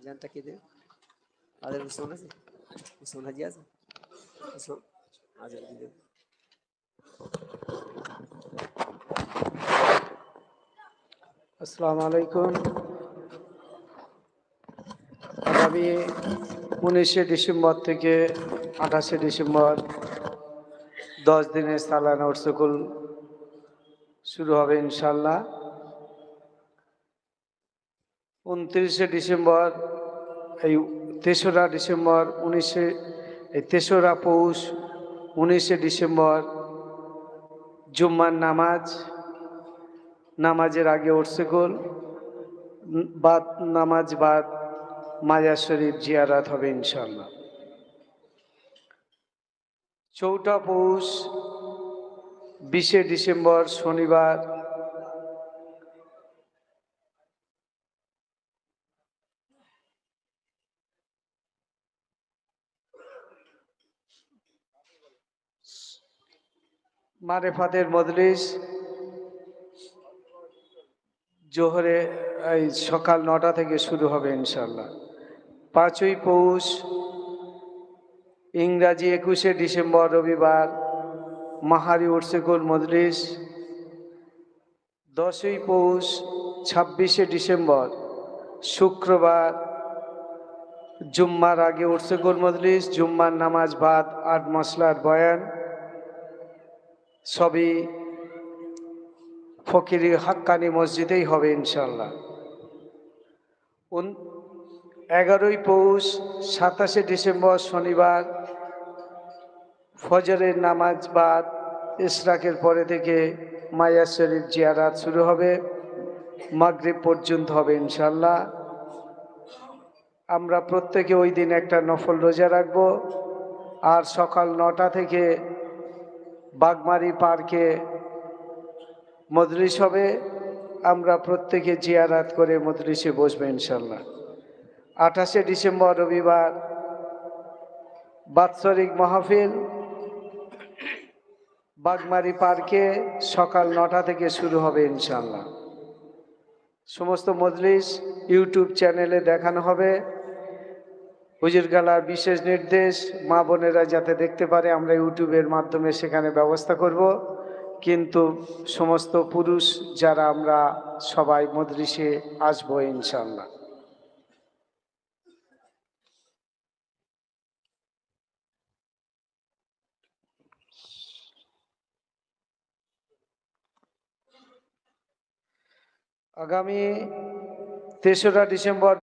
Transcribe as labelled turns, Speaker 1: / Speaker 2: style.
Speaker 1: আজানটা কে দেবে উসমান আছে উসমান হাজি আছে উসমান আজান দিয়ে দেবে
Speaker 2: আসসালামু আলাইকুম আগামী উনিশে ডিসেম্বর থেকে আঠাশে ডিসেম্বর দশ দিনের সালানা উৎসকুল শুরু হবে ইনশাল্লাহ উনত্রিশে ডিসেম্বর, এই তেসরা ডিসেম্বর, উনিশে, এই তেসরা পৌষ, উনিশে ডিসেম্বর, জুম্মার নামাজ, নামাজের আগে গোল বাদ, নামাজ বাদ মাজার শরীফ জিয়ারাত হবে ইনশাল্লাহ চৌঠা পৌষ, বিশে ডিসেম্বর, শনিবার মারেফাতের মজলিস, জোহরে, এই সকাল নটা থেকে শুরু হবে ইনশাল্লাহ পাঁচই পৌষ, ইংরাজি একুশে ডিসেম্বর রবিবার, মাহারি উর্সেকুল মজলিস। দশই পৌষ, ছাব্বিশে ডিসেম্বর, শুক্রবার, জুম্মার আগে উর্সেকুল মজলিস, জুম্মার নামাজ ভাত আট মশলার বয়ান। সবই ফকির হাক্কানি মসজিদেই হবে ইনশাল্লাহ এগারোই পৌষ, সাতাশে ডিসেম্বর শনিবার, ফজরের নামাজ বাদ, ইসরাকের পরে থেকে মায়া শরীফ জিয়ারাত শুরু হবে, মাগরিব পর্যন্ত হবে ইনশাল্লাহ আমরা প্রত্যেকে ওই দিন একটা নফল রোজা রাখব, আর সকাল নটা থেকে বাগমারি পার্কে মজলিস হবে। আমরা প্রত্যেকে জিয়ারাত করে মজলিসে বসবো ইনশাল্লাহ আঠাশে ডিসেম্বর রবিবার বাৎসরিক মাহফিল। বাগমারি পার্কে সকাল নটা থেকে শুরু হবে ইনশাল্লাহ সমস্ত মজলিস ইউটিউব চ্যানেলে দেখানো হবে। হুজুরগালার বিশেষ নির্দেশ, মা বোনেরা যাতে দেখতে পারে, আমরা ইউটিউবের মাধ্যমে সেখানে ব্যবস্থা করব। কিন্তু সমস্ত পুরুষ যারা আমরা সবাই মজলিসে আসব ইনশাল্লাহ আগামী তেসরা ডিসেম্বর